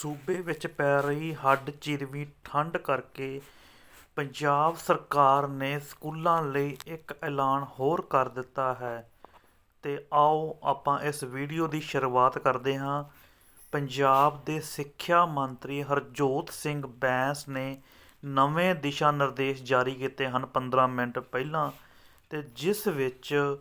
ਸੂਬੇ ਵਿੱਚ ਪੈ ਰਹੀ ਹੱਡ ਚੀਰਵੀਂ ਠੰਡ ਕਰਕੇ ਪੰਜਾਬ ਸਰਕਾਰ ਨੇ ਸਕੂਲਾਂ ਲਈ ਇੱਕ ਐਲਾਨ ਹੋਰ ਕਰ ਦਿੱਤਾ ਹੈ। ਤੇ ਆਓ ਆਪਾਂ ਇਸ ਵੀਡੀਓ ਦੀ ਸ਼ੁਰੂਆਤ ਕਰਦੇ ਹਾਂ। ਪੰਜਾਬ ਦੇ ਸਿੱਖਿਆ ਮੰਤਰੀ ਹਰਜੋਤ ਸਿੰਘ ਬੈਂਸ ਨੇ ਨਵੇਂ ਦਿਸ਼ਾ ਨਿਰਦੇਸ਼ ਜਾਰੀ ਕੀਤੇ ਹਨ 15 ਮਿੰਟ ਪਹਿਲਾਂ ਤੇ ਜਿਸ ਵਿੱਚ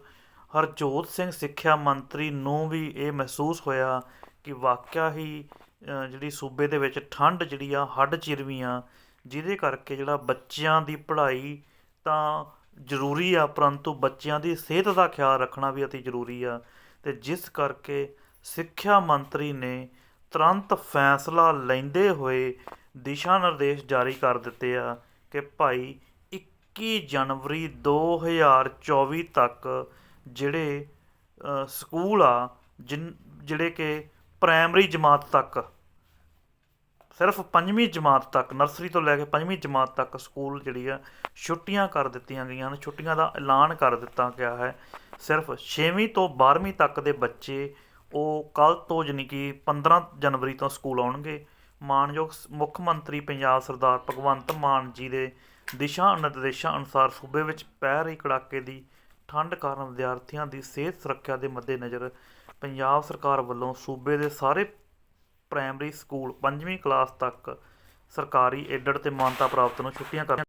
ਹਰਜੋਤ ਸਿੰਘ ਸਿੱਖਿਆ ਮੰਤਰੀ ਨੂੰ ਵੀ ਇਹ ਮਹਿਸੂਸ ਹੋਇਆ ਕਿ ਵਾਕਿਆ ਹੀ ਜਿਹੜੀ ਸੂਬੇ ਦੇ ਵਿੱਚ ਠੰਡ ਜਿਹੜੀ ਆ, ਹੱਡ ਚਿਰਵੀਂ ਆ, ਜਿਹਦੇ ਕਰਕੇ ਜਿਹੜਾ ਬੱਚਿਆਂ ਦੀ ਪੜ੍ਹਾਈ ਤਾਂ ਜ਼ਰੂਰੀ ਆ, ਪਰੰਤੂ ਬੱਚਿਆਂ ਦੀ ਸਿਹਤ ਦਾ ਖਿਆਲ ਰੱਖਣਾ ਵੀ ਅਤੀ ਜ਼ਰੂਰੀ ਆ। ਤੇ ਜਿਸ ਕਰਕੇ ਸਿੱਖਿਆ ਮੰਤਰੀ ਨੇ ਤੁਰੰਤ ਫੈਸਲਾ ਲੈਂਦੇ ਹੋਏ ਦਿਸ਼ਾ ਨਿਰਦੇਸ਼ ਜਾਰੀ ਕਰ ਦਿੱਤੇ ਆ ਕਿ ਭਾਈ 21 ਜਨਵਰੀ 2024 ਤੱਕ ਜਿਹੜੇ ਸਕੂਲ ਆ, ਜਿਨ, ਜਿਹੜੇ ਕਿ ਪ੍ਰਾਇਮਰੀ ਜਮਾਤ ਤੱਕ ਸਿਰਫ ਪੰਜਵੀਂ ਜਮਾਤ ਤੱਕ, ਨਰਸਰੀ ਤੋਂ ਲੈ ਕੇ ਪੰਜਵੀਂ ਜਮਾਤ ਤੱਕ ਸਕੂਲ ਜਿਹੜੀ ਆ, ਛੁੱਟੀਆਂ ਕਰ ਦਿੱਤੀਆਂ ਗਈਆਂ ਹਨ ਛੁੱਟੀਆਂ ਦਾ ਐਲਾਨ ਕਰ ਦਿੱਤਾ ਗਿਆ ਹੈ। ਸਿਰਫ 6ਵੀਂ ਤੋਂ 12ਵੀਂ ਤੱਕ ਦੇ ਬੱਚੇ ਉਹ ਕੱਲ ਤੋਂ ਜਾਣੀ ਕਿ 15 ਜਨਵਰੀ ਤੋਂ ਸਕੂਲ ਆਉਣਗੇ। ਮਾਨਯੋਗ ਮੁੱਖ ਮੰਤਰੀ ਪੰਜਾਬ ਸਰਦਾਰ ਭਗਵੰਤ ਮਾਨ ਜੀ ਦੇ ਦਿਸ਼ਾ ਨਿਰਦੇਸ਼ਾਂ ਅਨੁਸਾਰ ਸੂਬੇ ਵਿੱਚ ਪੈ ਰਹੀ ਕੜਾਕੇ ਦੀ ਠੰਡ ਕਾਰਨ ਵਿਦਿਆਰਥੀਆਂ ਦੀ ਸਿਹਤ ਸੁਰੱਖਿਆ ਦੇ ਮੱਦੇਨਜ਼ਰ ਪੰਜਾਬ ਸਰਕਾਰ ਵੱਲੋਂ ਸੂਬੇ ਦੇ ਸਾਰੇ ਪ੍ਰਾਇਮਰੀ ਸਕੂਲ ਪੰਜਵੀਂ ਕਲਾਸ ਤੱਕ ਸਰਕਾਰੀ ਏਡਡ ਅਤੇ ਮਾਨਤਾ ਪ੍ਰਾਪਤ ਨੂੰ ਛੁੱਟੀਆਂ ਕਰ